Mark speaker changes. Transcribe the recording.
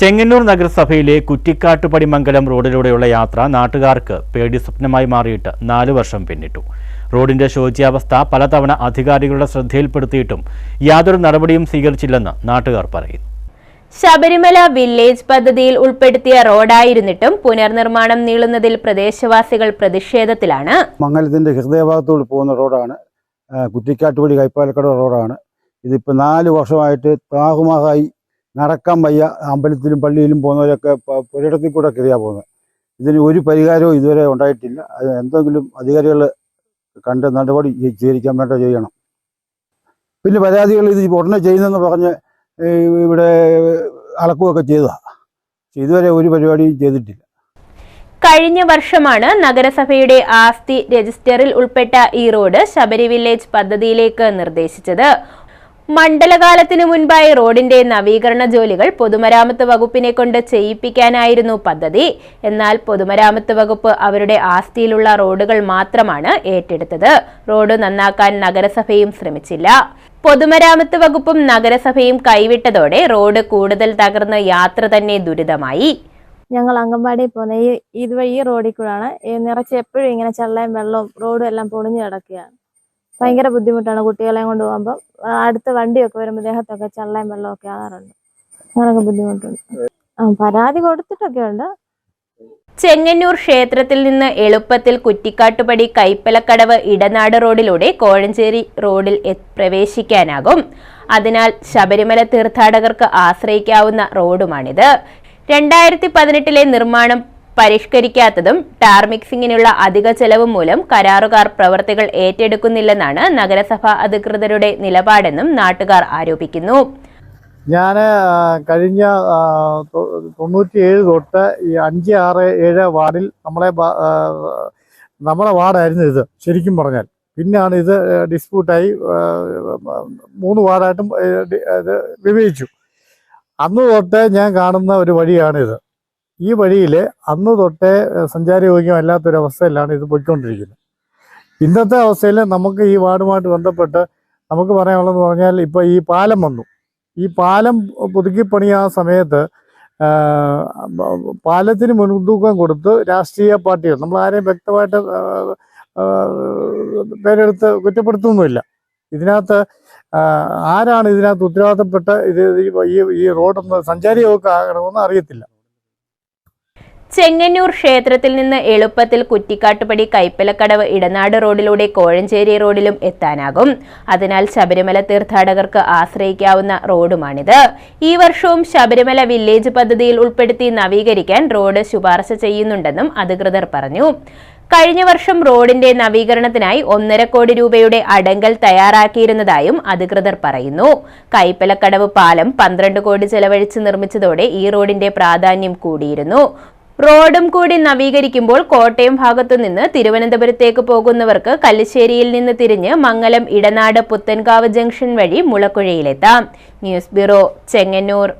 Speaker 1: ചെങ്ങന്നൂർ നഗരസഭയിലെ കുറ്റിക്കാട്ടുപടിമംഗലം റോഡിലൂടെയുള്ള യാത്ര നാട്ടുകാർക്ക് പേടി സ്വപ്നമായി മാറിയിട്ട് നാലു വർഷം പിന്നിട്ടു. റോഡിന്റെ ശോച്യാവസ്ഥ പലതവണ അധികാരികളുടെ ശ്രദ്ധയിൽപ്പെടുത്തിയിട്ടും യാതൊരു നടപടിയും സ്വീകരിച്ചില്ലെന്ന് നാട്ടുകാർ പറയുന്നു.
Speaker 2: ശബരിമല വില്ലേജ് പദ്ധതിയിൽ ഉൾപ്പെടുത്തിയ റോഡായിരുന്നിട്ടും പുനർനിർമ്മാണം നീളുന്നതിൽ പ്രദേശവാസികൾ പ്രതിഷേധത്തിലാണ്.
Speaker 3: മംഗലത്തിന്റെ ഹൃദയഭാഗത്തോട് പോകുന്ന റോഡാണ് കുറ്റിക്കാട്ടുപടി കൈപ്പാലക്കട റോഡാണ്. ഇതിപ്പോൾ നാല് വർഷമായിട്ട് താറുമാറായി നടക്കാൻ വയ്യ അമ്പലത്തിലും പള്ളിയിലും പോകുന്നവരൊക്കെ പുരയിടത്തിൽ കൂടെ കയറിയാ പോകുന്നത് ഇതിന് ഒരു പരിഹാരവും ഇതുവരെ ഉണ്ടായിട്ടില്ല. അത് എന്തെങ്കിലും അധികാരികൾ കണ്ട് നടപടി സ്വീ- സ്വീകരിക്കാൻ വേണ്ട ചെയ്യണം. പിന്നെ പരാതികൾ ഇത് ഉടനെ ചെയ്യുന്നെന്ന് പറഞ്ഞ് ഇവിടെ അളക്കുകയൊക്കെ ചെയ്തതാണ് ഇതുവരെ ഒരു പരിപാടിയും ചെയ്തിട്ടില്ല.
Speaker 2: കഴിഞ്ഞ വർഷമാണ് നഗരസഭയുടെ ആസ്തി രജിസ്റ്ററിൽ ഉൾപ്പെട്ട ഈ റോഡ് ശബരി വില്ലേജ് പദ്ധതിയിലേക്ക് നിർദ്ദേശിച്ചത്. മണ്ഡലകാലത്തിനു മുൻപായി റോഡിന്റെ നവീകരണ ജോലികൾ പൊതുമരാമത്ത് വകുപ്പിനെ കൊണ്ട് ചെയ്യിപ്പിക്കാനായിരുന്നു പദ്ധതി. എന്നാൽ പൊതുമരാമത്ത് വകുപ്പ് അവരുടെ ആസ്തിയിലുള്ള റോഡുകൾ മാത്രമാണ് ഏറ്റെടുത്തത്. റോഡ് നന്നാക്കാൻ നഗരസഭയും ശ്രമിച്ചില്ല. പൊതുമരാമത്ത് വകുപ്പും നഗരസഭയും കൈവിട്ടതോടെ റോഡ് കൂടുതൽ തകർന്ന് യാത്ര തന്നെ ദുരിതമായി.
Speaker 4: ഞങ്ങൾ അങ്കമ്പാടി പോകുന്ന ഈ ഇതുവഴി ഈ റോഡിൽ കൂടാണ്. നിറച്ച് എപ്പോഴും ഇങ്ങനെ ചെള്ളയും വെള്ളവും റോഡും എല്ലാം പൊളിഞ്ഞു കിടക്കുകയാണ്. ഭയങ്കര ബുദ്ധിമുട്ടാണ് കുട്ടികളെയും കൊണ്ട് പോകുമ്പോൾ അടുത്ത വണ്ടിയൊക്കെ വരുമ്പോൾ ദേഹത്തൊക്കെ ചള്ളയും വെള്ളമൊക്കെ ആകാറുണ്ട്. അങ്ങനെയൊക്കെ ബുദ്ധിമുട്ടുണ്ട്. പരാതി കൊടുത്തിട്ടൊക്കെ ഉണ്ട്.
Speaker 2: ചെങ്ങന്നൂർ ക്ഷേത്രത്തിൽ നിന്ന് എളുപ്പത്തിൽ കുറ്റിക്കാട്ടുപടി കൈപ്പലക്കടവ് ഇടനാട് റോഡിലൂടെ കോഴഞ്ചേരി റോഡിൽ പ്രവേശിക്കാനാകും. അതിനാൽ ശബരിമല തീർത്ഥാടകർക്ക് ആശ്രയിക്കാവുന്ന റോഡുമാണിത്. രണ്ടായിരത്തി പതിനെട്ടിലെ നിർമ്മാണം പരിഷ്കരിക്കാത്തതും ടാർ മിക്സിങ്ങിനുള്ള അധിക ചെലവ് മൂലം കരാറുകാർ പ്രവർത്തികൾ ഏറ്റെടുക്കുന്നില്ലെന്നാണ് നഗരസഭാ അധികൃതരുടെ നിലപാടെന്നും നാട്ടുകാർ ആരോപിക്കുന്നു.
Speaker 5: ഞാൻ കഴിഞ്ഞ തൊണ്ണൂറ്റിയേഴ് തൊട്ട് ഈ അഞ്ച് ആറ് ഏഴ് വാർഡിൽ നമ്മളെ നമ്മളെ വാർഡായിരുന്നു ഇത് ശരിക്കും പറഞ്ഞാൽ. പിന്നാണ് ഇത് ഡിസ്പ്യൂട്ടായി മൂന്ന് വാർഡായിട്ടും വിവേചിച്ചു അന്ന് തൊട്ട് ഞാൻ കാണുന്ന ഒരു വഴിയാണിത്. ഈ വഴിയിൽ അന്ന് തൊട്ടേ സഞ്ചാരയോഗ്യമല്ലാത്തൊരവസ്ഥയിലാണ് ഇത് പോയിക്കൊണ്ടിരിക്കുന്നത്. ഇന്നത്തെ അവസ്ഥയിൽ നമുക്ക് ഈ വാർഡുമായിട്ട് ബന്ധപ്പെട്ട് നമുക്ക് പറയാനുള്ളതെന്ന് പറഞ്ഞാൽ ഇപ്പോൾ ഈ പാലം വന്നു. ഈ പാലം പുതുക്കി സമയത്ത് പാലത്തിന് മുൻതൂക്കം കൊടുത്ത് രാഷ്ട്രീയ പാർട്ടികൾ നമ്മൾ ആരെയും വ്യക്തമായിട്ട് പേരെടുത്ത് കുറ്റപ്പെടുത്തുന്നില്ല ഇതിനകത്ത് ആരാണ് ഇതിനകത്ത് ഉത്തരവാദിത്തപ്പെട്ട ഇത് ഈ ഈ റോഡൊന്ന് സഞ്ചാരിയൊക്കെ ആകണമെന്ന് അറിയത്തില്ല.
Speaker 2: ചെങ്ങന്നൂർ ക്ഷേത്രത്തിൽ നിന്ന് എളുപ്പത്തിൽ കുറ്റിക്കാട്ടുപടി കൈപ്പലക്കടവ് ഇടനാട് റോഡിലൂടെ കോഴഞ്ചേരി റോഡിലും എത്താനാകും. അതിനാൽ ശബരിമല തീർത്ഥാടകർക്ക് ആശ്രയിക്കാവുന്ന റോഡുമാണിത്. ഈ വർഷവും ശബരിമല വില്ലേജ് പദ്ധതിയിൽ ഉൾപ്പെടുത്തി നവീകരിക്കാൻ റോഡ് ശുപാർശ ചെയ്യുന്നുണ്ടെന്നും അധികൃതർ പറഞ്ഞു. കഴിഞ്ഞ വർഷം റോഡിന്റെ നവീകരണത്തിനായി ഒന്നര കോടി രൂപയുടെ അടങ്കൽ തയ്യാറാക്കിയിരുന്നതായും അധികൃതർ പറയുന്നു. കൈപ്പലക്കടവ് പാലം പന്ത്രണ്ട് കോടി ചെലവഴിച്ച് നിർമ്മിച്ചതോടെ ഈ റോഡിന്റെ പ്രാധാന്യം കൂടിയിരുന്നു. റോഡും കൂടി നവീകരിക്കുമ്പോൾ കോട്ടയം ഭാഗത്തു നിന്ന് തിരുവനന്തപുരത്തേക്ക് പോകുന്നവർക്ക് കല്ലിശ്ശേരിയിൽ നിന്ന് തിരിഞ്ഞ് മംഗലം ഇടനാട് പുത്തൻകാവ് ജംഗ്ഷൻ വഴി മുളക്കുഴയിലെത്താം. News bureau Chengannur.